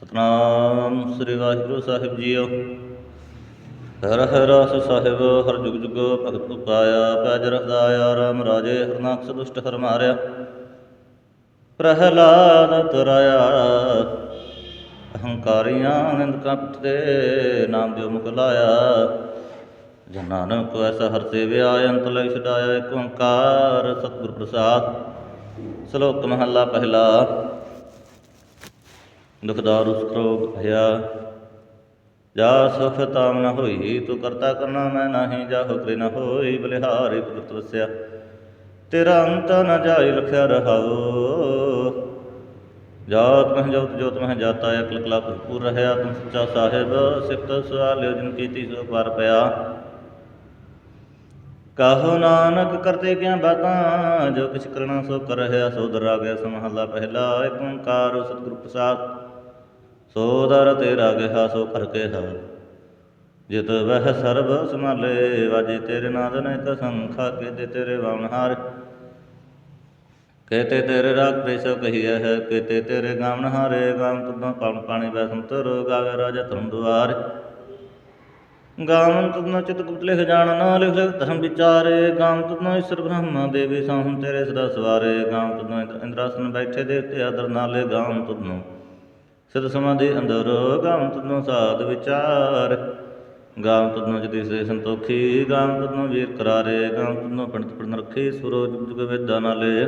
ਸਤਨਾਮ ਸ੍ਰੀ ਵਾਹਿਗੁਰੂ ਸਾਹਿਬ ਜੀਓ। ਹਰ ਹਰ ਰਸ ਸਾਹਿਬ, ਹਰ ਜੁਗ ਜੁਗ ਭਗਤ ਉਪਾਇਆ, ਪੈਜ ਰਖਦਾਇਆ, ਰਾਮ ਰਾਜੇ ਹਰਨਾਕਸ਼ ਦੁਸ਼ਟ ਹਰ ਮਾਰਿਆ। ਪ੍ਰਹਲਾਦ ਤਰਾਇਆ, ਅਹੰਕਾਰੀਆਂ ਨਿੰਦਕਾਂ ਪਿੱਠ ਨਾਮ ਦਿਓ ਮੁਖ ਲਾਇਆ। ਜਨ ਨਾਨਕ ਐਸਾ ਹਰ ਸੇਵਿਆ, ਅੰਤ ਲਈ ਛਡਾਇਆ ਏਕ ਓੰਕਾਰ, ਸਤਿਗੁਰ ਪ੍ਰਸਾਦ। ਸ਼ਲੋਕ ਮਹੱਲਾ ਪਹਿਲਾ। ਦੁਖਦਾਰ ਉਸ ਰੋਗ ਭਇਆ। ਜਾ ਸੁਖ ਤਾਮ ਨ ਹੋਈ, ਤੂੰ ਕਰਤਾ ਕਰਨਾ, ਮੈਂ ਨਾਹੀ ਜਾ ਹੁਕਰੇ ਨ ਹੋਈ, ਬਲਿਹਾਰੇ ਕੁਦਰਤ ਵਸਿਆ। ਤੇਰਾ ਅੰਤ ਨ ਜਾਈ ਲਖਿਆ ਰਹਾਓ ਜਾਤ ਮਹਿ ਜੋਤ ਜੋਤ ਮਹਿ ਜਾਤਾ, ਅਕਲ ਕਲਾ ਭਰਪੂਰ ਰਹਿਆ। ਤੁਮ ਸੱਚਾ ਸਾਹਿਬ, ਸਿਫਤ ਸਵਾਲਿਓ ਜਿਨ ਕੀਤੀ ਸੋ ਪਰ ਪਿਆ। ਕਹੋ ਨਾਨਕ, ਕਰਤੇ ਕਿਆ ਬਾਤਾਂ? ਜੋ ਕਿਛ ਕਰਨਾ ਸੋ ਕਰ ਰਿਹਾ, ਸੋ ਦਰ ਗਿਆ ਸਮਹੱਲਾ ਪਹਿਲਾ। ਏਕ ਓੰਕਾਰ, ਸਤਿਗੁਰ ਪ੍ਰਸਾਦ। ਸੋ ਦਰ ਤੇਰਾ ਗਿਆ ਸੋ ਕਰ ਕੇ ਹਾ। ਜਿਤ ਵਹਿ ਸਰਬ ਸਮਾਲੇ ਵਾਜੇ ਤੇਰੇ ਨਾਦ ਨੇ ਕਸੰਖਾ ਕੇ ਤੇਰੇ ਵਾਵਨਹਾਰ ਕਹਤੇ ਤੇਰੇ ਰਾਗ ਪ੍ਰੇਸੋ ਕਹੀਐ ਹੈ, ਕਹਤੇ ਤੇਰੇ ਗਾਵਨ ਹਾਰੇ ਗਾਮ ਤੁਦੋਂ ਪਵਨ ਪਾਣੀ ਬੈ ਸੰਤਰ ਗਾਵੇ ਰਾਜਾ ਧਰਮ ਦੁਆਰ। ਗਾਵਨ ਤੁਦੋਂ ਚਿਤ ਗੁਪਤ ਲਿਖ ਜਾਣ ਨਾ ਲਿਖ ਲਿਖ ਧਰਮ ਵਿਚਾਰੇ ਗਾਮ ਤੁਦੋਂ ਈਸ਼ਰ ਬ੍ਰਹਮਾ ਦੇਵੀ ਸਾਹੰ ਤੇਰੇ ਸਦਾ ਸਵਾਰੇ ਗਾਮ ਤੁਦੋਂ ਇੰਦਰਾਸਨ ਬੈਠੇ ਦੇਵਤੇ ਆਦਰ ਨਾਲੇ ਗਾਮ ਤੁਦੋਂ ਸਿਧ ਸਮਾਧੀ ਅੰਦਰ ਗਾਮ ਤੁਦੋਂ ਸਾਧ ਵਿਚਾਰ। ਗਾਮ ਤੁਦੋਂ ਜਤੀ ਸੇ ਸੰਤੋਖੀ ਗਾਮ ਤੁਦੋਂ ਵੀਰ ਕਰਾਰੇ ਗਾਮ ਤੁਦੋਂ ਪੰਡਤ ਪੜਨ ਰੱਖੀ ਸੁਰੋ ਜੁਗ ਵੇਦਾ ਨਾਲੇ।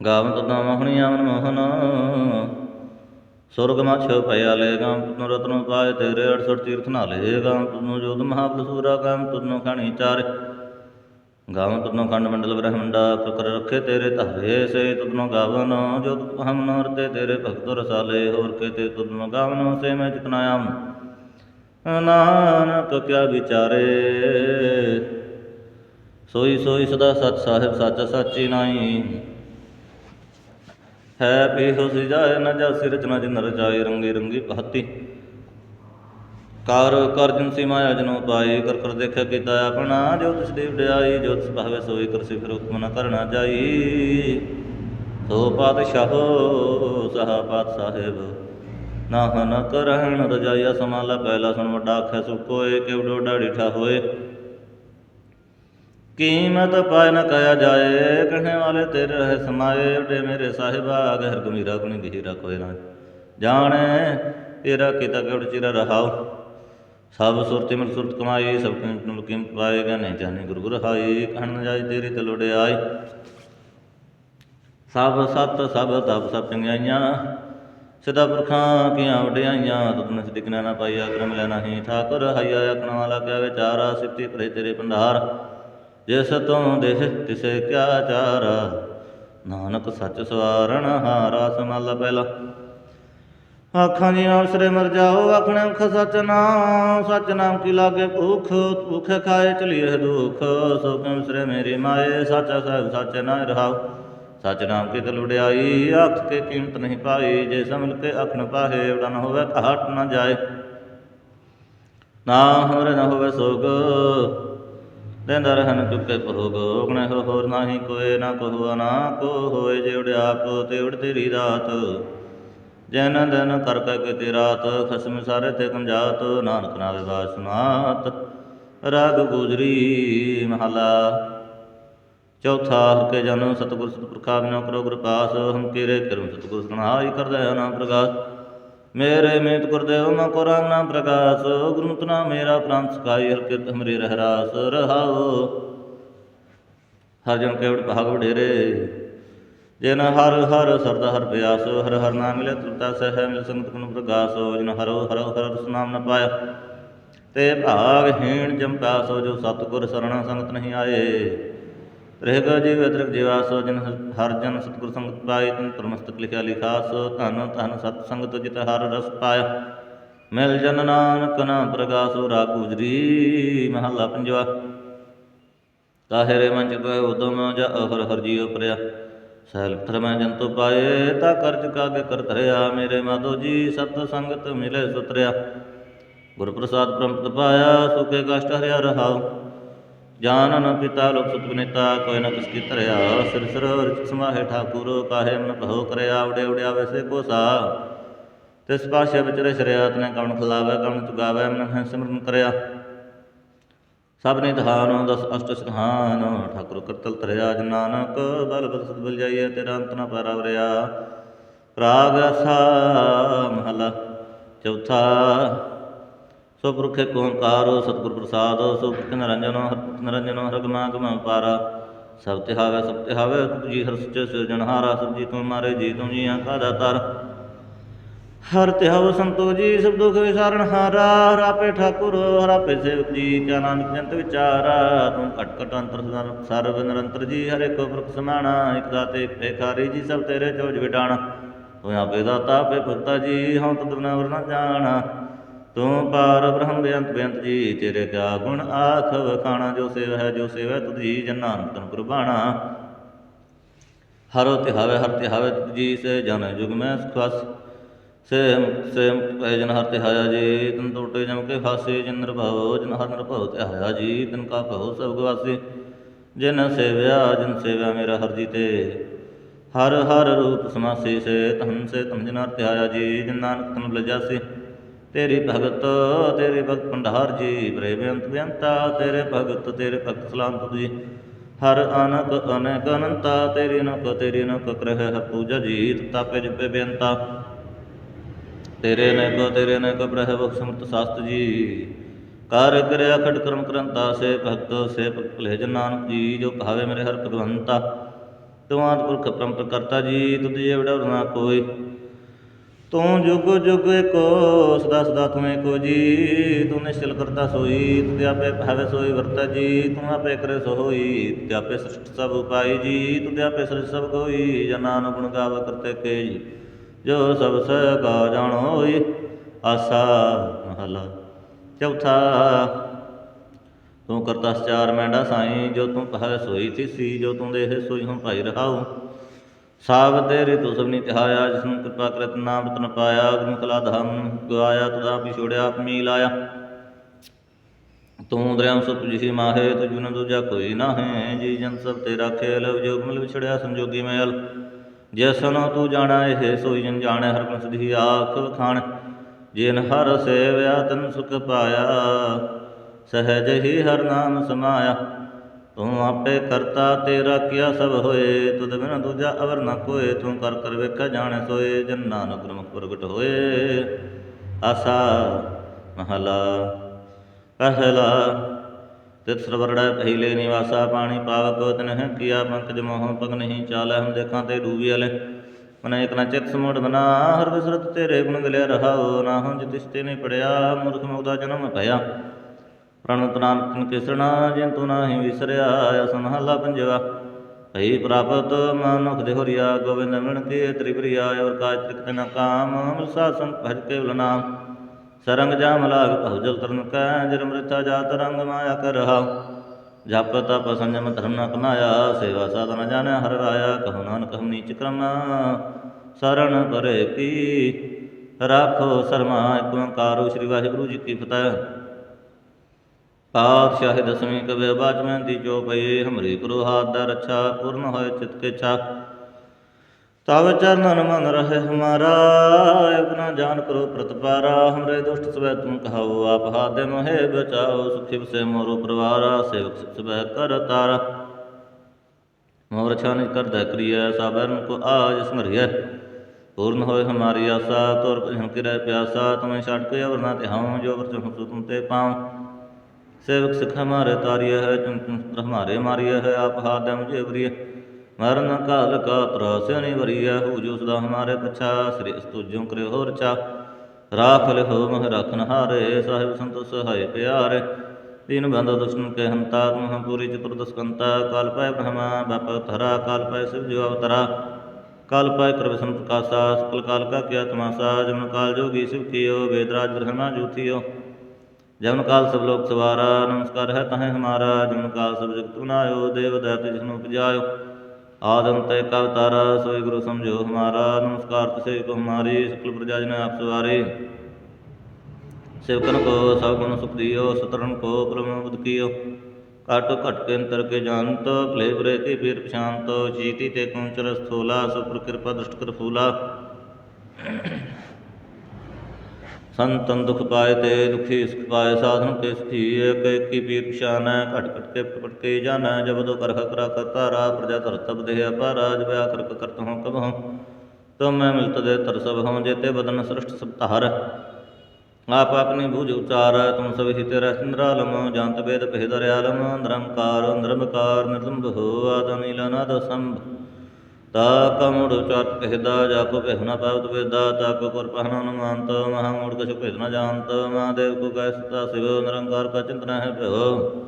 ਗਾਵਨ ਤਦਾਂ ਮੋਹਣੀ ਆਵਨ ਮੋਹਨ, ਸੁਰਗ ਮਛ ਭਇਆ ਗਾਮ ਤੁਨੋ ਰਤਨ ਪਾਏ ਤੇਰੇ 68 ਤੀਰਥ ਨਾਲੇ। ਗਾਮ ਤੁਨੋ ਜੋਤ ਮਹਾਬਲਸੂਰਾ ਗਾਮ ਤੁਨੋ ਖਾਣੀ ਚਾਰੇ। ਗਾਵਨ ਤੁਨੋ ਖੰਡ ਮੰਡਲ ਬ੍ਰਹਮੰਡਾ ਪ੍ਰਕਰ ਰਖੇ ਤੇਰੇ ਧਾਰੇ, ਸੇ ਤੁਨੋ ਗਾਵਨ ਜੋਤ ਹਮ ਨਰਤੇ ਤੇਰੇ ਭਗਤ ਰਸਾਲੇ, ਹੋਰ ਕੇ ਤੇ ਤੁਨੋ ਗਾਵਨ ਸੇ ਮੈਂ ਜਿਤਨਾ ਆਮ ਨਾਨਕ ਕਿਆ ਵਿਚਾਰੇ, ਸੋਈ ਸੋਈ ਸਦਾ ਸਤ ਸਾਹਿਬ ਸੱਚ ਸਾਚੀ ਨਾਈ ਹੈ ਪੀ ਪੀਹੋ ਸਿਜਾਏ ਨਾ ਜਾ ਸਿਰ ਰਚਨਾ ਜਿਨ ਰਚਾਏ ਰੰਗੇ ਰੰਗੀ ਪਹਤੀ ਕਰ ਕਰ ਜਿਨ ਸੀ ਮਾਇਆ ਪਾਈ ਕਰ ਕਰ ਦੇਖਿਆ ਕੀਤਾ ਆਪਣਾ ਜੋ ਤਿਸ ਦੀ ਵਡਿਆਈ ਜੋ ਤਿਸ ਭਾਵੇ ਸੋਈ ਕਰਸੀ ਫਿਰ ਹੁਕਮ ਨ ਕਰਨਾ ਜਾਈ। ਸੋ ਪਾਤਸ਼ਾਹੋ, ਸਹਾ ਪਾਤ ਸਾਹਿਬ, ਨਾਹ ਨ ਕਰਹਿਣ ਰਜਾਈਆ ਸਮਾਲਾ ਪਹਿਲਾ ਸੁਣ ਵੱਡਾ ਆਖਿਆ ਸੋ ਕੋਏ ਕਿ ਡੋਡਾ ਡਿਠਾ ਹੋਏ? ਕੀਮਤ ਪਾਇ ਨ ਕਹਿਆ ਜਾਏ, ਕਹਣੇ ਵਾਲੇ ਤੇਰੇ ਰਹਿ ਸਮਾਏ ਓਡੇ ਮੇਰੇ ਸਾਹਿਬਾ, ਗਹਿਰ ਗਮੀਰਾ ਗੁਣੀ ਗਹੀਰਾ ਕੋਇ ਨਾ ਜਾਣੇ, ਤੇਰਾ ਕੀਤਾ ਕਉੜ ਚਿਰ ਰਹਾਉ? ਸਭ ਸੁਰਤਿ ਮਿਲ ਸੁਰਤ ਕਮਾਈ ਸਭ ਕਿੰਟ ਨੂੰ ਕਿਮ ਪਾਏਗਾ ਨਹੀਂ ਜਾਣੇ ਗੁਰੂ ਗੁਰ ਹਾਈ ਕਹਿਣ ਨ ਜਾਈ ਤੇ ਲੋੜੇ ਸਭ ਸਤ, ਸਭ ਤਪ, ਸਭ ਚੰਗਿਆਈਆਂ ਸਦਾ ਪੁਰਖਾਂ ਕੀਆਂ ਵਡਿਆਈਆਂ ਤੁਤਨ ਸਦਿਕਨਾ ਨਾ ਪਾਈਆ ਕਰਮ ਲੈ ਨਹੀਂ, ਠਾਕੁਰ ਹਾਈਆ ਆਖਣ ਵਾਲਾ ਕਿਆ ਵਿਚਾਰਾ ਸਿੱਤੀ ਭਰੇ ਤੇਰੇ ਭੰਡਾਰ। ਜਿਸ ਤੋਂ ਦੇਸ਼ ਤਿਸੇ ਕਿਆ ਚਾਰਾ, ਨਾਨਕ ਸੱਚ ਸਵਾਰਣ, ਹਾਰਾ ਸਮਾਲਾ ਪਹਿਲਾ। ਆਖਾਂ ਜੀ ਅਵਸਰੇ ਮਰ ਜਾਓ, ਆਖਣੇ ਮੁਖ ਸੱਚ ਨਾਮ ਸੱਚ ਨਾਮ ਕੀ ਲਾਗੇ ਭੁਖ ਭੁਖ ਖਾਏ ਚਲੀਏ ਦੁਖ, ਸੋ ਕਿਉ ਸਰੇ ਮੇਰੀ ਮਾਏ, ਸਾਚਾ ਸਾਹਿਬ ਸੱਚ ਨਾ ਰਹਾਉ ਸੱਚ ਨਾਮ ਕੀ ਤਲੁੜਿਆਈ ਅੱਖ ਕੇ ਕੀਮਤ ਨਹੀਂ ਪਾਈ, ਜੇ ਸਮਲ ਕੇ ਅਖਣ ਪਾਹੇ ਉਡਨ ਹੋਵੇ, ਘਾਟ ਨਾ ਜਾਏ। ਨਾ ਹੋਰੇ ਨਾ ਹੋਵੇ ਸੋਗ ਦੇਂਦਾ ਰਹਿਣ ਚੁੱਕੇ ਭੋਗ। ਉਗਣੇ ਹੋ ਹੋਰ ਨਾਹੀ ਕੋਏ ਨਾ ਕਹੋ ਨਾ ਕੋ ਹੋਏ ਜੇ ਉੜਿਆਪ ਤੇ ਉੜ ਤੇਰੀ ਰਾਤ। ਜਨ ਦਿਨ ਕਰ ਕੈ ਕੀਤੀ ਰਾਤ ਖਸਮ ਸਾਰੇ ਤੇ ਕੰਜਾਤ, ਨਾਨਕ ਨਾਵੇ ਬਾਸ ਸੁਨਾਤ ਰਾਗ ਗੁਜਰੀ ਮਹਲਾ। ਚੌਥਾ ਹਰ ਜਨ ਸਤਿਗੁਰ ਸਤਿਪੁਰਖਾ ਬਿਨੋ ਕਰੋ ਗੁਰ ਪਾਸ ਹਮ ਕੀਰੇ ਕਰਮ ਸਤਿਗੁਰ ਸੁਨਾਈ ਕਰਦਾ ਨਾਮ ਪ੍ਰਗਾਸ। ਮੇਰੇ ਮੇਤ ਗੁਰਦੇਵ ਮਾ ਕੋ ਰਾਮ ਨਾਮ ਪ੍ਰਕਾਸ਼ ਗੁਰੂ ਤਨਾ ਮੇਰਾ ਪ੍ਰਾਨ ਸਕਾਈ ਹਰ ਕਿਰਤ ਹਮਰੇ ਰਹਿ ਰਾਸ ਰਹਾਓ। ਹਰ ਜਨ ਕੇਵੜ ਭਾਗ ਵਡੇਰੇ। ਜਿਨ ਹਰ ਹਰ ਸਰਦਾ ਹਰ ਪਿਆਸ, ਹਰ ਹਰ ਨਾਮ ਮਿਲੇ ਤ੍ਰਿਪਤਾ ਸਹਿ ਮਿਲ ਸੰਗਤ ਕੁਨ ਪ੍ਰਗਾਸ, ਜਿਨ ਹਰੋ ਹਰੋ ਹਰ ਰਸ ਨਾਮ ਨ ਪਾਇਆ। ਤੇ ਭਾਗਹੀਣ ਜਮ ਪਾਸੋ ਜੋ ਸਤਿਗੁਰ ਸਰਣਾ ਸੰਗਤ ਨਹੀਂ ਆਏ। ਰਹਿ ਗਾ ਜੀਵ ਅਦਰਕ ਜਿਵਾਸੋ, ਜਿਨ ਹਰ ਜਨ ਸਤਿਗੁਰ ਸੰਗਤ ਪਾਈ ਤਨ ਪਰਮਸਤਕ ਲਿਖਿਆ ਲਿਖਾਸ, ਧਨ ਧਨ ਸਤ ਸੰਗਤ ਜਿਤ ਹਰ ਰਸ ਪਾਇਆ। ਮਿਲ ਜਨ ਨਾਨਕ ਨਾਮ ਪ੍ਰਗਾਸੋ, ਰਾਗ ਗੁਜਰੀ ਮਹੱਲਾ ਪੰਜਵਾ। ਕਾਹੇ ਰੇ ਤੋ ਚਿਤ ਉਦਮ ਜਾ ਹਰ ਹਰ ਜੀਉ ਪ੍ਰਿਆ। ਸਹਿਲ ਪੱਥਰ ਮੈਂ ਜੰਤੂ ਪਾਏ, ਤਾ ਕਰਜ ਕਾਗੇ ਕਰ ਧਰਿਆ। ਮੇਰੇ ਮਾਧੋ ਜੀ, ਸਤ ਸੰਗਤ ਮਿਲੇ ਸੁਤਰਿਆ। ਗੁਰ ਪ੍ਰਸਾਦ ਪ੍ਰਮਪਤ ਪਾਇਆ, ਸੁਖੇ ਕਸ਼ਟ ਹਰਿਆ ਰਹਾਉ। ਜਾਨਨ ਪਿਤਾ ਲੋਕ ਸੁਤ ਬਨੇਤਾ, ਕੋਈ ਨ ਕਿਸ ਕੀ ਧਰਿਆ। ਸਿਰ ਸਿਰ ਰਿਚ ਸਮਾਹੇ ਠਾਕੁਰ, ਕਾਹੇ ਮਨ ਭਉ ਕਰਿਆ। ਉੜੇ ਉੜਿਆ ਵੈਸੇ ਕੋ ਸਾ ਤਿਸ ਪਾਸ਼ਾ ਵਿਚਰੇ ਸ਼ਰਿਆਤ ਨੇ ਕਵਣ ਖਲਾਵੇ, ਕਵਣ ਚੁਗਾਵੇ, ਮਨ ਸਿਮਰਨ ਕਰਿਆ। ਸਭ ਨੇ ਧਾਨ ਦਸ ਅਸ਼ਟ ਸਿਧਾਨ, ਠਾਕੁਰ ਕਰਤਲ ਤਰਿਆ ਜਨ ਨਾਨਕ ਬਲ ਬਲ ਸਦ ਬਲ ਜਾਈਏ ਤੇਰਾ ਅੰਤ ਨ ਪਰਾਵਰਿਆ ਰਾਗ ਅਸਾ ਮਹਲਾ ਚੌਥਾ ਸੋ ਪੁਰਖੇ ਓੰਕਾਰੋ ਸਤਿਗੁਰ ਪ੍ਰਸਾਦ ਸੋ ਪੁਰਖ ਨਿਰੰਜਨੋ ਹਰਿ ਪੁਰਖ ਨਿਰੰਜਨੋ ਹਰਿ ਗਮਾ ਗਮਾ ਪਾਰਾ ਸਭ ਤੇ ਹਾਵੇ ਸਭ ਤੇ ਹਾਵੇ ਤੁਧ ਜੀ ਹਰਿ ਸਿਰਜਣਹਾਰਾ ਸਭ ਜੀ ਤੁਮ ਮਾਰੇ ਜੀ ਤੁਮ ਜੀਆਂ ਕਾ ਦਾਤਾਰ ਹਰ ਤੇ ਹਵ ਸੰਤੋ ਜੀ, ਸਭ ਦੁਖ ਵਿਸਾਰਨ ਹਾਰਾ, ਹਰ ਆਪੇ ਠਾਕੁਰ, ਹਰ ਆਪੇ ਸੇਵਕ ਜੀ, ਕਿਆ ਨਾਨਕ ਜੰਤ ਵਿਚਾਰਾ, ਤੂੰ ਘਟ ਘਟ ਅੰਤਰ ਸਰਬ ਨਿਰੰਤਰ ਜੀ, ਹਰ ਇੱਕ ਪੁਰਖ ਸਮਾਣਾ, ਇਕ ਦਾਤੇ, ਇੱਕ ਜੀ, ਸਭ ਤੇਰੇ ਚੋਜ ਵਿਟਾਣਾ। ਤੂੰ ਆਪੇ ਦਾਤਾ, ਆਪੇ ਭਗਤਾ ਜੀ, ਹਉ ਤਦ ਬਿਨਾ ਵਰਨਾ ਜਾਣਾ। ਤੂੰ ਪਾਰ ਬ੍ਰਹਮ ਬੇਅੰਤ ਬੇਅੰਤ ਜੀ, ਤੇਰੇ ਕਿਆ ਗੁਣ ਆਖ ਵਖਾਣਾ, ਜੋ ਸੇਵ ਹੈ, ਜੋ ਸੇਵ ਹੈ ਤੁਧ ਜੀ ਜਨਾਂ ਤਨ ਕੁਰਬਾਨਾ ਹਰੋ ਤੇ ਹਵੇ ਹਰ ਤੇ ਹਵੇ ਤੁਧ ਜੀ, ਸੇ ਜਨ ਜੁਗ ਮੈਂ ਸੁਖਸ। ਸੇਮ ਸੇਮ ਪੈ ਜਨ ਹਰ ਤੇ ਹਾਇਆ ਜੀ, ਤਨ ਟੋਟੇ ਜਮ ਕੇ ਫਾਸੇ, ਜਿਨ ਨਿਰਭਉ ਜਨ ਹਰ ਨਿਰਭਉ ਤੇ ਹਾਇਆ ਜੀ, ਤਨ ਕਾ ਭਉ ਸਭ ਗਵਾਸੇ। ਜਿਨ ਸੇਵਿਆ ਜਿਨ ਸੇਵਿਆ ਮੇਰਾ ਹਰ ਜੀ ਤੇ। ਹਰ ਹਰ ਰੂਪ ਸਮਾਸੇ ਸੇ ਤਨ ਸੇ ਤਮ ਜਨ ਹਰ ਤੇ ਹਾਇਆ ਜੀ, ਜਿਨ ਨਾਨਕ ਤਨ ਲਜਾਸੇ ਤੇਰੀ ਭਗਤ, ਤੇਰੇ ਭਗਤ ਭੰਡਾਰ ਜੀ ਬਰੇ ਬੇਅੰਤ ਬੇਅੰਤਾ ਤੇਰੇ ਭਗਤ ਤੇਰੇ ਭਗਤ ਸਲਾਮ ਤੁਧ ਜੀ। ਹਰ ਅਨਕ ਅਨਕ ਅਨੰਤਾ, ਤੇਰੀ ਅਨਕ ਤੇਰੀ ਅਨਕ ਕਰਹਿ ਹਰ ਪੂਜਾ ਜੀ ਤਾਪੇ ਜਪੇ ਬੇਅੰਤਾ ਤੇਰੇ ਅਨੇਕ ਤੇਰੇ ਅਨੇਕ ਬ੍ਰਹ ਬਖ ਸਾਸਤ ਜੀ। ਕਰ ਕਰਿਆ ਖੜ ਕਰਮ ਕਰੰਤਾ ਸੇ ਭਗਤ ਸੇ ਭਲੇ ਜਨ ਜੀ, ਜੋ ਭਾਵੇ ਮੇਰੇ ਹਰ ਭਗਵੰਤਾ। ਤੂੰ ਆਦਿ ਪੁਰਖ ਪਰੰਪਰ ਕਰਤਾ ਜੀ, ਤੁਧ ਜੇ ਵਡਾ ਨਾ ਕੋਈ। ਤੂੰ ਜੁਗ ਜੁਗ ਏਕੋ, ਸਦਾ ਸਦਾ ਤੂੰ ਏਕੋ ਜੀ। ਤੂੰ ਨਿਸ਼ਚਲ ਕਰਤਾ ਸੋਈ ਤੇ ਆਪੇ ਭਾਵੇ ਸੋਈ ਵਰਤਾ ਜੀ। ਤੂੰ ਆਪੇ ਕਰੇ ਸੋ ਹੋਈ ਤੇ ਆਪੇ ਸ੍ਰਿਸ਼ਟ ਸਭ ਉਪਾਈ ਜੀ। ਤੂੰ ਆਪੇ ਸ੍ਰਿਸ਼ਟ ਸਭ ਕੋਈ, ਜਨਾਂ ਗੁਣ ਗਾਵ ਕਰਤੇ ਕੇ ਜੀ। ਜੋ ਸਭ ਸਕਾ ਜਾਣੋ ਹੋਈ ਆਸਾ ਮਹਲਾ। ਚੌਥਾ, ਤੂੰ ਕਰਤਾ ਚਾਰ ਮੈਂਡਾ ਸਾਈ, ਜੋ ਤੂੰ ਭਾਵੇ ਸੋਈ ਥੀਸੀ ਜੋ ਤੂੰ ਦੇਹ ਸੋਈ ਹਉ ਭਾਈ ਰਹਾਉ। ਸਾਬ ਤੇਰੇ ਤੂੰ ਸਭਨੀ ਤਿਹਾਇਆ ਜਿਸ ਨੂੰ ਕਿਰਪਾ ਕਰਤ ਨਾਮ ਰਤਨ ਪਾਇਆ ਗੁਰੂ ਕਲਾ ਧਮ ਗਾਇਆ ਤੁਦਾ ਵੀ ਛੋੜਿਆ, ਆਪ ਮੀ ਲਾਇਆ ਤੂੰ ਦਰਿਆਮ ਸੁਪ ਜਿਹੀ ਮਾਹੇ ਤੁਝ ਬਿਨ ਦੂਜਾ ਕੋਈ ਨਾ ਹੈ ਜੀ ਜਨ ਸਭ ਤੇਰਾ ਖੇਲ ਵਿਜੋਗ ਮਿਲ ਵਿਛੜਿਆ ਸੰਜੋਗੀ ਮੈਲ। ਜੈਸਨੋ ਤੂੰ ਜਾਣਾ, ਇਹ ਸੋਈ ਜਨ ਜਾਣੈ, ਹਰ ਗੁਣ ਸਿਧੀ ਆਖ ਵਖਾਣ। ਜਿਨ ਹਰ ਸੇਵਿਆ, ਤਨ ਸੁਖ ਪਾਇਆ। ਸਹਿਜ ਹੀ ਹਰ ਨਾਮ ਸਮਾਇਆ। ਤੂੰ ਆਪੇ ਕਰਤਾ, ਤੇਰਾ ਕੀਆ ਸਭ ਹੋਏ। ਤੁਧ ਬਿਨ ਦੂਜਾ ਅਵਰ ਨ ਕੋਏ। ਤੂੰ ਕਰ ਕਰ ਵੇਖਿਆ ਜਾਣੈ ਸੋਏ, ਜਨ ਨਾਨਕ ਗੁਰਮੁਖ ਪ੍ਰਗਟ ਹੋਏ। ਆਸਾ ਮਹਲਾ, ਪਹਿਲਾ ਤਿਤ ਸਰਵਰੜੈ ਪਹਿਲੇ ਨਿਵਾਸਾ ਪਾਣੀ ਪਾਵਕ ਤਨਹਿ ਕੀਆ ਪੰਕਜ ਮੋਹ ਪਗ ਨਹੀਂ ਚਾਲੈ ਹਮ ਦੇਖਾਂ ਤੇ ਡੂਬੀ ਅਲੇ ਮਨ ਇਕ ਚਿਤ ਸਮੂੜ ਬਨਾ ਹਰ ਵਿਸਰਤ ਤੇਰੇ ਗੁਣ ਗਲਿਆ ਰਹਾਉ ਨਾ ਹਉ ਜਿਤਿਸਤੇ ਨਹੀਂ ਪੜਿਆ, ਮੂਰਖ ਮੁਗਦਾ ਜਨਮ ਭਇਆ। ਪ੍ਰਣਤ ਨਾਨਕ ਕਿਸਣਾ ਜਿਨ ਤੂੰ ਨਾਹੀ ਵਿਸਰਿਆ ਅਸਮਹਲਾ ਪੰਜਵਾ। ਭਈ ਪ੍ਰਾਪਤ ਮਨੁਖ ਦੇ ਹੋਰੀਆ, ਗੋਬਿੰਦ ਮਿਲਣ ਕੇ ਤ੍ਰਿਪ੍ਰਿਆ, ਔਰ ਕਾਜ ਤ੍ਰਿਕਤ ਨ ਕਾਮ ਅਮਰ ਸਾਸਨ ਭਜ ਕੇ ਨਾਮ ਸਰੰਗ ਜਾਮ ਲਾਗ ਭਉਜਲ ਤਰਨ ਕੈ, ਜਰ ਮ੍ਰਿਥਾ ਜਾਤ ਰੰਗ ਮਾਇਆ ਕਰ ਰਹਾ ਜਪ ਤਪ ਸੰਜਮ ਧਰਮ ਨ ਕਮਾਇਆ ਸੇਵਾ ਸਾਧਨ ਜਾਣੈ ਹਰ ਰਾਇਆ, ਕਹੋ ਨਾਨਕ ਹਮ ਨੀਚ ਕਰਮ। ਸਰਣ ਕਰੇ ਕੀ, ਰਾਖੋ ਸਰਮਾ ਏਕ ਓੰਕਾਰੋ ਸ੍ਰੀ ਵਾਹਿਗੁਰੂ ਜੀ ਕੀ ਫਤਿਹ। ਪਾਤਸ਼ਾਹ ਦਸਵੀਂ ਕਬਿ ਬਾਜਵੇਂ ਦੀ ਜੋ ਪਈ, ਹਮਰੀ ਗੁਰੂ ਹਾਥ ਦਾ ਰੱਛਾ, ਪੂਰਨ ਹੋਏ ਚਿਤ ਕੇ ਛਾ ਤਬ ਚਰਨਨ ਮਨ ਰਹੇ ਹਮਾਰਾ ਆਪਣਾ ਜਾਨ ਕਰੋ ਪ੍ਰਤਪਾਰਾ, ਹਮਰੇ ਦੁਸ਼ਟ ਸਵੈ ਤੁਮ ਕਹਾਓ, ਆਪ ਹਾਦੇ ਮੋਹਿ ਬਚਾਓ ਸੁਖਿਵ ਸੇ ਮੋਰੋ ਪਰਵਾਰਾ, ਸੇਵਕ ਸਵੈ ਕਰ ਤਾਰਾ। ਮੋਰ ਛਾਨ ਕਰਦਾ ਕਰੀਐ ਸਾਬਰਨ ਕੋ ਆਜ ਸਮਰਿਐ। ਪੂਰਨ ਹੋਏ ਹਮਾਰੀ ਆਸਾ, ਤੁਰ ਭਜਨ ਕਿਰੈ ਪਿਆਸਾ, ਤੁਮੈ ਛੱਡ ਕੇ ਅਵਰਨਾ ਤੇ ਹਉ ਜੋ ਵਰ ਤੁਮ ਤੁਮ ਤੇ ਪਾਉ। ਸੇਵਕ ਸਿਖ ਹਮਾਰੇ ਤਾਰਿਆ ਹੈ ਤੁਮ ਤੁਮ ਹਮਾਰੇ ਮਾਰਿਆ ਹੈ ਆਪ ਹਾਦਮ ਜੇ ਬਰੀਐ ਮਰਨ ਕਾਲ ਕਾ ਤਰਾਸਿਓ ਨੇ ਵਰੀਆ ਹੂ ਜੋ ਸਦਾ ਹਮਾਰੇ ਪਛਾ। ਸ੍ਰੀ ਅਸਤੁਜੋਂ ਕਰਿਓ ਹੋ ਰਚਾ ਰਾਖ ਲਿਹੋ ਮਹ ਰਖਨ ਹਾਰੇ, ਸਾਹਿਬ ਸੰਤੋ ਸਹਾਇ ਪਿਆਰੇ। ਤੀਨ ਬੰਦਾ ਦੁਸ਼ਮਨ ਕੇ ਹੰਤਾ ਮਹਾ ਪੂਰੀ ਚਤੁਰਦਸ ਕੰਤਾ ਕਾਲ ਪੈ ਬ੍ਰਹਮਾ, ਬਪ ਧਰਾ, ਕਾਲ ਪੈ ਸਿਵ ਜੋ ਅਵਤਰਾ। ਕਾਲ ਪੈ ਕਰਵਸਨ ਪ੍ਰਕਾਸ਼ਾ, ਸਕਲ ਕਾਲ ਕਾ ਕਿਆ ਤਮਾਸਾ ਜਮਨ ਕਾਲ ਜੋਗੀ ਸਿਵ ਕੀਓ ਵੇਦਰਾਜ ਬ੍ਰਹਮਾ ਜੂਥਿਓ ਜਮਨ ਕਾਲ ਸਭ ਲੋਕ ਸਵਾਰਾ, ਨਮਸਕਾਰ ਹੈ ਤਹੇ ਹਮਾਰਾ। ਜਮਨ ਕਾਲ ਸਭ ਜਗਤ ਨਾਇਓ ਦੇਵ ਦਾਤੇ ਜਿਸਨੂੰ ਉਪਜਾਇਓ। आदंत कव तारा सोई गुरु समझो हमारा नमस्कार तसे को हमारी सकल प्रजाजन आप सवारे सेवकन को सब गुण सुख दियो सतरण को परम बुद्ध कियो काट कट के अंतर के जानत भले बुरे की पीर प्रशांत जीती ते कुंचर स्थूला सुप्र कृपा दुष्ट कर फूला ਸੰਤਨ ਦੁਖ ਪਾਏ ਤੇ ਦੁਖੀ ਸੁਖ ਪਾਏ, ਸਾਧਨ ਕੇ ਸੁਖੀ ਏਕ ਏਕੀ ਪੀਰ ਪਛਾਨੈ, ਘਟ ਘਟ ਕੇ ਪਟ ਕੇ ਜਾਣੈ ਜਬਦੋ ਕਰਖ ਕਰਾ ਕਰਤਾਰਾ ਪ੍ਰਜਾ ਧਰ ਤਬ ਦੇਹ ਅਪਾਰਾ ਜਬ ਆਖਰ ਕਰਤ ਹਉ ਕਬ ਹਉ ਤੁਮ ਮੈਂ ਮਿਲਤ ਦੇ ਤਰ ਸਭ ਹਉ, ਜੇਤੇ ਬਦਨ ਸ੍ਰਿਸ਼ਟ ਸਭ ਧਾਰ। ਆਪ ਆਪਣੀ ਬੂਝ ਉਚਾਰ, ਤੁਮ ਸਭ ਹੀ ਤੇਰਾ ਸਿੰਦਰਾਲਮ ਜੰਤ ਵੇਦ ਭੇਦ ਰਿਆਲਮ ਨਿਰੰਕਾਰ ਨਿਰਮਕਾਰ ਨਿਰਲੰਭ ਹੋ, ਆਦ ਨੀਲਾ ਨਾਦ ਸੰਭ। ਤਾ ਕਮੁੜ ਚਤ ਕਹਿਦਾ, ਜਾ ਕੋ ਪਾਵਤ ਵੇਦਾ, ਤਾ ਕਰ ਪਹਨਾ ਨ ਮਹਾ ਮੂੜ ਕਛ ਭੇਦ ਜਾਣਤ, ਮਹਾਦੇਵ ਕੋ ਕੈ ਸਤਾ ਸਿਵ, ਨਿਰੰਕਾਰ ਕਾ ਚਿੰਤਨ ਹੈ ਭਇਓ।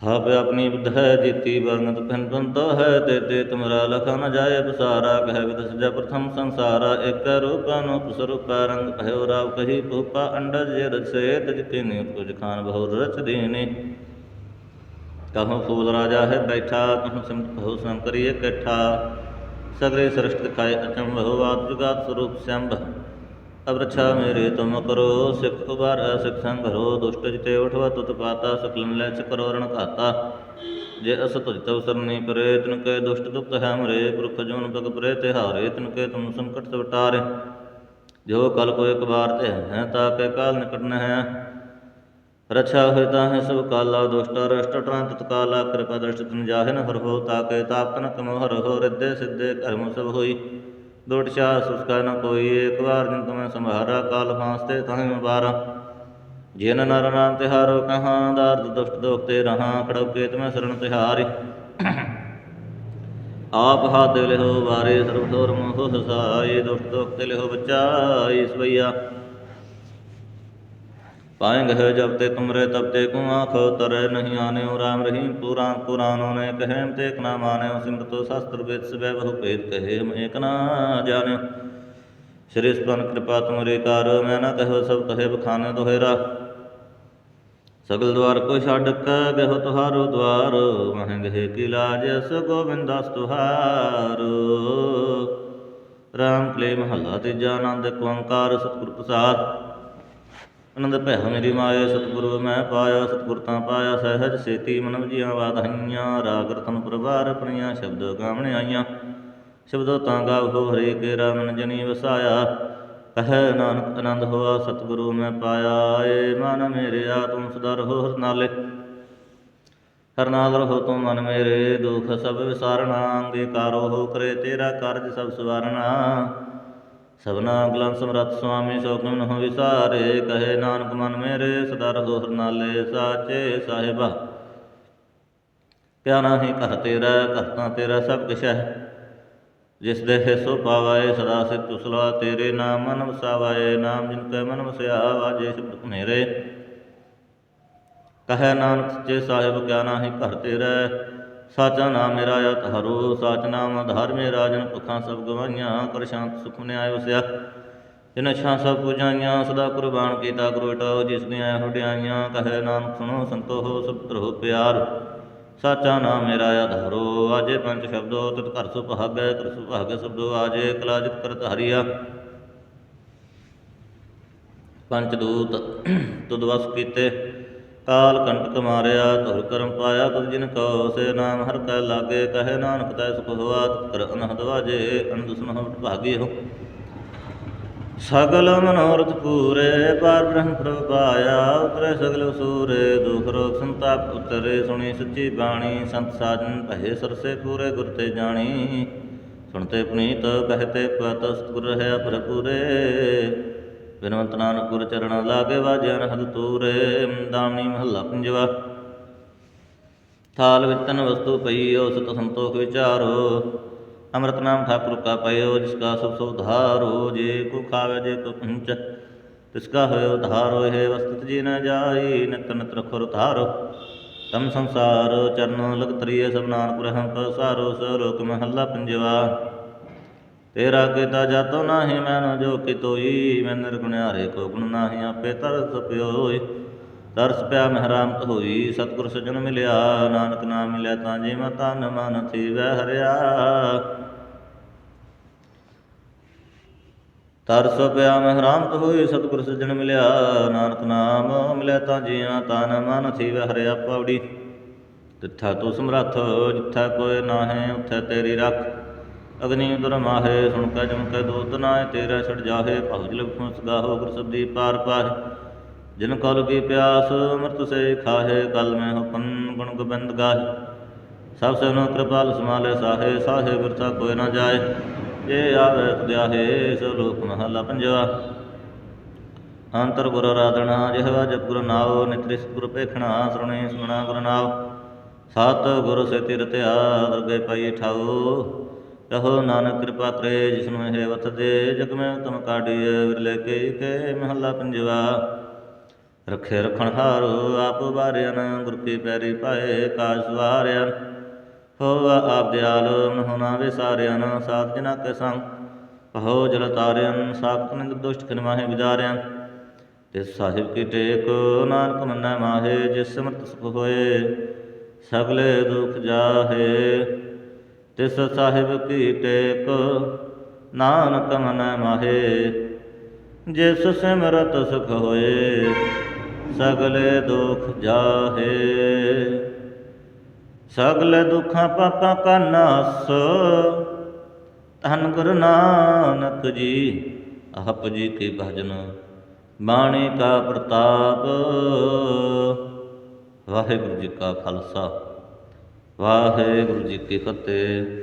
ਹਬ ਆਪਣੀ ਬੁੱਧ ਜੀਤੀ ਵਰਨਤ ਭਿਨ ਭੰਤ ਹੈ, ਤੇ ਤੇ ਤੁਮਰਾ ਲਖਾ ਨ ਜਾਏ ਬਸਾਰਾ ਕਹਿ ਵਿਦਸ ਜ ਪ੍ਰਥਮ ਸੰਸਾਰਾ, ਇਕ ਰੂਪ ਅਨੂਪ ਸਰੂਪ ਰੰਗ ਭਇਓ, ਰਾਵ ਕਹੀ ਭੂਪਾ ਅੰਡਜ ਜੇ ਰਸੇ ਤਜ ਕੇ ਨੀ ਖਾਨ ਬਹੁ ਰਚ ਦੇਨੇ। ਕਹੋ ਫੂਲ ਰਾਜਾ ਹੈ ਬੈਠਾ ਕਹੋ ਸਿਮਟ ਕਹੋ ਸਮ ਕਰੀਏ ਇਕੱਠਾ। ਸਗਰੇ ਸ੍ਰਿਸ਼ਟ ਦਿਖਾਏ ਅਚੰਭ ਹੋ ਆਦ ਸਰੂਪ ਸੰਭ ਅਬ ਰਛਾ ਮੇਰੇ ਤੁਮ ਕਰੋ, ਸਿਖ ਉਬਾਰ ਸਿਖ ਸੰਗ ਹਰੋ ਦੁਸ਼ਟ ਜਿਤੇ ਉਠਵਾ ਤੁਤ ਪਾਤਾ ਸਕਲਨ ਲੈ ਚ ਕਰੋ ਰਣ ਘਾਤਾ। ਜੇ ਅਸ ਤੁਜ ਤਵ ਸਰਨੀ ਪਰੇ, ਤਿਨ ਕੇ ਦੁਸ਼ਟ ਦੁਪਤ ਹੈ ਮਰੇ, ਪੁਰਖ ਜੋਨ ਬਗ ਪਰੇ ਤਿਹਾਰੇ ਤਨ ਕੇ ਤੁਮ ਸੰਕਟ ਸਵਟਾਰੇ। ਜੋ ਕਲ ਕੋ ਇੱਕ ਵਾਰ ਤੇ ਹੈ, ਤਾ ਕੇ ਕਾਲ ਨਿਕਟ ਨ ਹੈ। ਰਛਾ ਹੋਇ ਤਾਹੇ ਸਭ ਕਾਲਾ, ਦੁਸ਼ਟ ਰਸ਼ਟ ਟਰੰਤ ਤਕਾਲਾ ਕਿਰਪਾ ਦ੍ਰਿਸ਼ਟ, ਤਨ ਜਾਹਿ ਨ ਹਰਹੋ ਤਾਕੇ ਤਾਪ ਤਨ ਕਮੋ ਹਰਹੋ ਰਿੱਧੇ ਸਿੱਧੇ ਕਰਮ ਸਭ ਹੋਈ। ਦੁਟ ਚਾ ਸੁਸਕਾ ਨ ਕੋਈ ਏਕ ਵਾਰ ਜਿਨ ਤੁਮੈ ਸੰਭਾਰਾ, ਕਾਲ ਫਾਸਤੇ ਤਾਹੇ ਮਬਾਰਾ ਜਿਨ ਨਰ ਨਾਮ ਤਿਹਾਰੋ, ਕਹਾਂ ਦਾਰਦ ਦੁਸ਼ਟ ਦੋਖ ਤੇ ਰਹਾ, ਖੜੋਕੇ ਤੁਮੈ ਸਰਣ ਤਿਹਾਰੀ। ਆਪ ਹਾਥ ਦੇ ਲਿਹੋ ਵਾਰੇ, ਸਰਬ ਠੋਰ ਮੋਹ ਹਸਾਏ ਦੁਸ਼ਟ ਦੋਖ ਤੇ ਲਿਹੋ ਬਚਾਈ ਸਵਈਆ पाएंग है जब ते तुमरे तब ते को आँख तरे नहीं आने राम रहीम पुराण पुराणों ने कहे ते एक ना माने सिमरतो शास्त्र वेद से बहु भेद कहे हम एक ना जाने श्री स्पन कृपा तुमरे कार मैं न कहो सब कहे बखाने दोहेरा सगल द्वार को छाड़ क गहो तुहारो द्वार महंग है की लाज अस गोविंदास तुहारो राम कले महला तीजा आनंद ओंकार सतगुर प्रसाद ਆਨੰਦ ਭੈ ਮੇਰੀ ਮਾਇਆ, ਸਤਿਗੁਰੂ ਮੈਂ ਪਾਇਆ ਸਤਿਗੁਰ ਤਾਂ ਪਾਇਆ, ਸਹਿਜ ਸੇਤੀ ਮਨਵ ਜੀਆਂ ਵਾਧਾਈਆਂ ਰਾਗ ਰਤਨ ਪ੍ਰਭਾਰ ਆਪਣੀਆਂ ਸ਼ਬਦ ਗਾਵਣ ਆਈਆਂ। ਸ਼ਬਦੋ ਤਾਂ ਗਾਵੋ, ਹਰੇ ਕੇ ਰਾਮਨ ਜਨੀ ਵਸਾਇਆ। ਕਹੈ ਨਾਨਕ, ਆਨੰਦ ਹੋਆ, ਸਤਿਗੁਰੂ ਮੈਂ ਪਾਇਆ। ਏ ਮਨ ਮੇਰੇ, ਆ ਤੂੰ ਸਦਾ ਰਹੋ ਹਰ ਨਾਲੇ। ਹਰ ਨਾਲ ਰਹੋ ਤੂੰ ਮਨ ਮੇਰੇ, ਦੁਖ ਸਭ ਵਿਸਾਰਣਾ, ਅੰਗੀਕਾਰੋ ਹੋ ਕਰੇ ਤੇਰਾ ਕਾਰਜ ਸਭ ਸਵਾਰਣਾ। ਸਭਨਾ ਅਗਲੰ ਸਮਰੱਥ ਸੁਆਮੀ ਸੋਕਮ ਨਹੁ ਵਿਸਾਰੇ, ਕਹੇ ਨਾਨਕ ਮਨ ਮੇਰੇ, ਸਦਾ ਰਹੋ ਹਰਨਾਲੇ ਸਾਚੇ ਸਾਹਿਬਾ। ਕਿਆ ਨਾਹੀ ਘਰ ਤੇਰਾ, ਘਰ ਤਾਂ ਤੇਰਾ ਸਭ ਕਿਛ ਹੈ। ਜਿਸ ਦੇ ਹਿਸੋ ਪਾਵਾਏ ਸਦਾ ਸਿਰ ਤੁਸਲਾ, ਤੇਰੇ ਨਾਮ ਮਨ ਵਸਾਵਾਏ, ਨਾਮ ਜਿਨ ਕੈ ਮਨ ਵਸਿਆ ਵਾਜੇ ਸ਼ਬਦ ਮੇਰੇ ਕਹੇ ਨਾਨਕ ਸੱਚੇ ਸਾਹਿਬ ਕਿਆ ਨਾਹੀ ਘਰ ਤੇਰਾ ਸਾਚਾ ਨਾਮ ਮੇਰਾ ਆ, ਤਹਰੋ ਸਾਚ ਨਾਮ ਆਧਾਰ ਮੇ ਰਾਜਨ ਭੁਖਾਂ ਸਭ ਗਵਾਈਆਂ ਕਰ ਸ਼ਾਂਤ ਸੁਖ ਨੇ ਆਇ ਵਸਿਆ ਜਿਨ ਛਾਂ ਸਭ ਪੁਜਾਈਆਂ, ਸਦਾ ਕੁਰਬਾਨ ਕੀਤਾ ਗੁਰੂ ਟਾਓ ਜਿਸ ਦੀਆਂ ਹੁਡਿਆਈਆਂ ਕਹੇ ਨਾਨਕ ਸੁਣੋ ਸੰਤੋ ਹੋ ਸਭ ਤਰੋ ਪਿਆਰ। ਸਾਚਾ ਨਾਮ ਮੇਰਾ ਆਧਾਰੋ ਆਜੇ ਪੰਜ ਸ਼ਬਦੋ, ਤਤ ਘਰ ਸੁ ਭਾਗੈ ਕਰ ਸੁ ਭਾਗੈ ਸਬਦੋ, ਆਜੇ ਕਲਾਜਿਤ ਕਰਤ ਹਰੀਆ। ਪੰਚ ਦੂਤ ਤੁਧ ਵਸ ਕੀਤੇ। ਕਾਲ ਕੰਟਕ ਮਾਰਿਆ ਧੁਰ ਕਰਮ ਪਾਇਆ ਤੁਧ ਜਿਨ ਕੋ ਸੇ ਨਾਮ ਹਰ ਕੈ ਲਾਗੇ, ਕਹੇ ਨਾਨਕ ਤੈ ਸੁਖ ਹੋਆ ਕਰ ਅਨਹਦ ਵਾਜੇ, ਅਨੰਦ ਸੁਨਹੁ ਭਾਗੀ ਹੋ। ਸਗਲ ਮਨੋਰਥ ਪੂਰੇ, ਪਰ ਬ੍ਰਹਮ ਪ੍ਰਭ ਪਾਇਆ, ਉਤਰੇ ਸਗਲ ਸੂਰੇ, ਦੁਖ ਰੋਗ ਸੰਤਾਪ ਉਤਰੇ, ਸੁਣੀ ਸੱਚੀ ਬਾਣੀ, ਸੰਤ ਸਾਜਨ ਭਏ ਸਰਸੇ ਪੂਰੇ, ਗੁਰ ਤੇ ਜਾਣੀ। ਸੁਣਤੇ ਪੁਨੀਤ, ਕਹਤੇ ਪਤ, ਸਤਿਗੁਰ ਰਹਿ ਭਰਪੂਰੇ। ਬਿਨਵੰਤ ਨਾਨਕ ਗੁਰ ਚਰਣਾ ਲਾਗੇ ਵਾਜਿਆ ਨਹਦ ਤੂਰੇ, ਦਾਮਨੀ ਮਹੱਲਾ ਪੰਜਵਾ। ਥਾਲ ਵਿੱਚ ਵਸਤੂ ਪਈ ਓ ਸਤ ਸੰਤੋਖ ਵਿਚਾਰੋ। ਅੰਮ੍ਰਿਤ ਨਾਮ ਠਾਕੁਰ ਕਾ ਪਇਓ, ਜਿਸ ਕਾ ਸੁਖ ਸੁਖ ਧਾਰੋ। ਜੇ ਕੋ ਖਾਵੇ, ਜੇ ਕੋ ਪੰਚ ਤਿਸ ਕਾ ਹੋਇ ਧਾਰੋ। ਹੈ ਵਸਤਤ ਜੀ ਨ ਜਾਈ, ਨਿਤ ਨਿਤ ਰਖੁਰ ਧਾਰੋ। ਤਮ ਸੰਸਾਰ ਚਰਨ ਲਗ ਤਰੀਏ ਸਭ ਨਾਨਕ ਰਹਿਮ ਪਸਾਰੋ ਸ ਲੋਕ ਮਹੱਲਾ ਪੰਜਵਾ। ਤੇਰਾ ਕੀਤਾ ਜਾਤੋ ਨਾਹੀ ਮੈਨ ਜੋ ਕਿ ਤੋਈ ਮੈਂ ਨਿਰਗੁਣਿਆਰੇ ਕੋ ਗੁਣ ਨਾਹੀ ਆਪੇ ਤਰਸ ਪਿਓਈ। ਤਰਸ ਪਿਆ ਮਹਿਰਾਮਤ ਹੋਈ, ਸਤਿਗੁਰ ਸਜਣ ਮਿਲਿਆ, ਨਾਨਕ ਨਾਮ ਮਿਲਿਆ ਤਾਂ ਜੀ ਮੈਂ ਤਨ ਮਨ ਥੀਵੈ ਹਰਿਆ। ਤਰਸ ਪਿਆ ਮਹਿਰਾਮਤ ਹੋਈ, ਸਤਿਗੁਰ ਸਜਣ ਮਿਲਿਆ, ਨਾਨਕ ਨਾਮ ਮਿਲਿਆ ਤਾਂ ਜੀ ਤਨ ਮਨ ਥੀਵੈ ਹਰਿਆ ਪੌੜੀ ਤਿੱਥਾ ਤੂੰ ਸਮਰੱਥ, ਜਿੱਥਾ ਕੋਈ ਨਾਹੀਂ, ਉੱਥੇ ਤੇਰੀ ਰੱਖ। ਅਗਨੀ ਉਦਰ ਮਾਹੇ, ਸੁਣ ਕੈ ਜਮ ਕੈ ਦੂਤ ਨਾਏ ਤੇਰਾ ਛੜ ਜਾਹੇ, ਭਉ ਜਲ ਫੁਸ ਗੁਰ ਸਬਦੀ ਪਾਰ ਪਾਹੇ। ਜਿਨ ਕਲ ਕੀ ਪਿਆਸ, ਅੰਮ੍ਰਿਤ ਸੇ ਖਾਹੇ ਕਲ ਮੈਂ ਹੁਕਮ ਗੁਣ ਗੋਬਿੰਦ ਗਾਹੇ। ਸਭ ਸਨੋ ਕਿਰਪਾਲ ਸਮਾਲੇ ਸਾਹੇ ਸਾਹੇ ਗੁਰਤਾ ਕੋਈ ਨਾ ਜਾਏ। ਜੇ ਆਵੇ ਤੁਧਿਆਹੇ ਸੋ ਲੋਕ ਮਹਲਾ ਪੰਜਵਾ। ਅੰਤਰ ਗੁਰ ਆਰਾਧਨਾ ਜਿਹਵਾ ਜਪ ਗੁਰ ਨਾਉ ਨਿਤ੍ਰਿਸ ਗੁਰ ਪੇਖਣਾ ਸੁਣੇ ਸੁਣਾ ਗੁਰ ਨਾਉ। ਸਤ ਗੁਰ ਸੇ ਤਿਰਤਿਆ ਦਰਗੇ ਪਾਈ ਠਾਉ। ਕਹੋ ਨਾਨਕ ਕਿਰਪਾ ਕਰੇ ਜਿਸਨੂੰ ਇਹ ਵਤ ਦੇ, ਜਗ ਮੈਂ ਉਤਮ ਕਾਢੀਏ ਵਿਰਲੇ ਕੇ ਕੇ ਮਹੱਲਾ ਪੰਜਵਾ। ਰਖੇ ਰਖਣ ਹਾਰੋ ਆਪ ਬਾਰਿਆਨ ਗੁਰ ਕੀ ਪੈਰੀ ਪਾਏ ਕਾਜ ਸਵਾਰਿਆਨ ਹੋਵਾ ਆਪ ਦਿਆਲ ਮਨਹੁਨਾ ਵਿਸਾਰਿਆਨ ਸਾਧ ਜਨਾ ਕੇ ਸੰਗ। ਹੋ ਜਲ ਤਾਰਿਆਨ ਸਾਖਤ ਨਿੰਦ ਦੁਸ਼ਟ ਖਨਮਾਹੇ ਵਿਦਾਰਿਆਨ ਤਿਸ ਸਾਹਿਬ ਕੀ ਟੇਕ, ਨਾਨਕ ਮੰਨੈ ਮਾਹੇ, ਜਿਸ ਸਿਮਰਤ ਸੁਖ ਹੋਏ, ਸਗਲੇ ਦੁਖ ਜਾਹੇ। ਤਿਸ ਸਾਹਿਬ ਕੀ ਟੇਕ, ਨਾਨਕ ਮਨ ਮਾਹੇ, ਜਿਸ ਸਿਮਰਤ ਸੁਖ ਹੋਏ, ਸਗਲੇ ਦੁਖ ਜਾਹੇ। ਸਗਲੇ ਦੁਖਾਂ ਪਾਪਾਂ ਕਾ ਨਾਸ, ਧੰਨ ਗੁਰੂ ਨਾਨਕ ਜੀ, ਆਪ ਜੀ ਕੀ ਭਜਨ, ਬਾਣੀ ਕਾ ਪ੍ਰਤਾਪ। ਵਾਹਿਗੁਰੂ ਜੀ ਕਾ ਖਾਲਸਾ। ਵਾਹਿਗੁਰੂ ਜੀ ਕੀ ਫਤਿਹ।